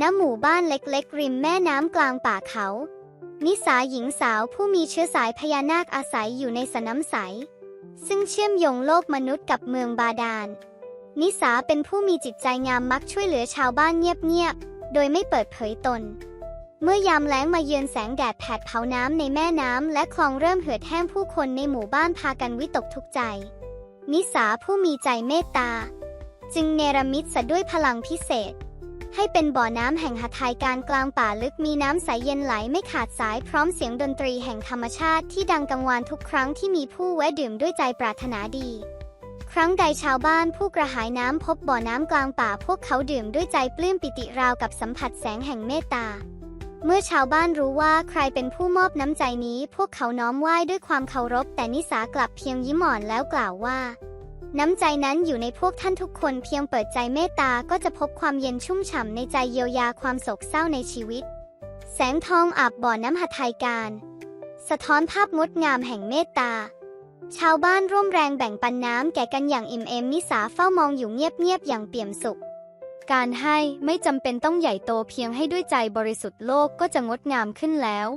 ณหมู่บ้านเล็กๆ ริมแม่น้ำกลางป่าเขา นิสาหญิงสาวผู้มีเชื้อสายพญานาคอาศัยอยู่ในสนามใส ซึ่งเชื่อมโยงโลกมนุษย์กับเมืองบาดาล นิสาเป็นผู้มีจิตใจงามมักช่วยเหลือชาวบ้านเงียบๆ โดยไม่เปิดเผยตน เมื่อยามแล้งมาเยือนแสงแดดแผดเผาน้ำในแม่น้ำและคลองเริ่มเหือดแห้งผู้คนในหมู่บ้านพากันวิตกทุกใจ นิสาผู้มีใจเมตตา จึงเนรมิตซะด้วยพลังพิเศษ ให้เป็นบ่อน้ำแห่งหทัยการกลางป่าลึกมีน้ำใสเย็นไหลไม่ขาดสายพร้อมเสียงดนตรีแห่งธรรมชาติที่ดังกังวานทุกครั้งที่มีผู้แวะดื่มด้วยใจปรารถนาดี ครั้งใดชาวบ้านผู้กระหายน้ำพบบ่อน้ำกลางป่าพวกเขาดื่มด้วยใจปลื้มปิติราวกับสัมผัสแสงแห่งเมตตาเมื่อชาวบ้านรู้ว่าใครเป็นผู้มอบน้ำใจนี้ พวกเขาน้อมไหว้ด้วยความเคารพ แต่นิสากลับเพียงยิ้มอ่อนแล้วกล่าวว่า น้ำใจนั้นอยู่ในพวกท่านทุกคนเพียงเปิดใจเมตตาก็จะพบความเย็นชุ่มฉ่ำในใจเยียวยาความโศกเศร้าในชีวิต แสงทองอาบบ่อน้ำหัทัยการ สะท้อนภาพงดงามแห่งเมตตา ชาวบ้านร่วมแรงแบ่งปันน้ำแก่กันอย่างอิ่มเอมนิสาเฝ้ามองอยู่เงียบๆอย่างเปี่ยมสุข การให้ไม่จำเป็นต้องใหญ่โตเพียงให้ด้วยใจบริสุทธิ์โลกก็จะงดงามขึ้นแล้ว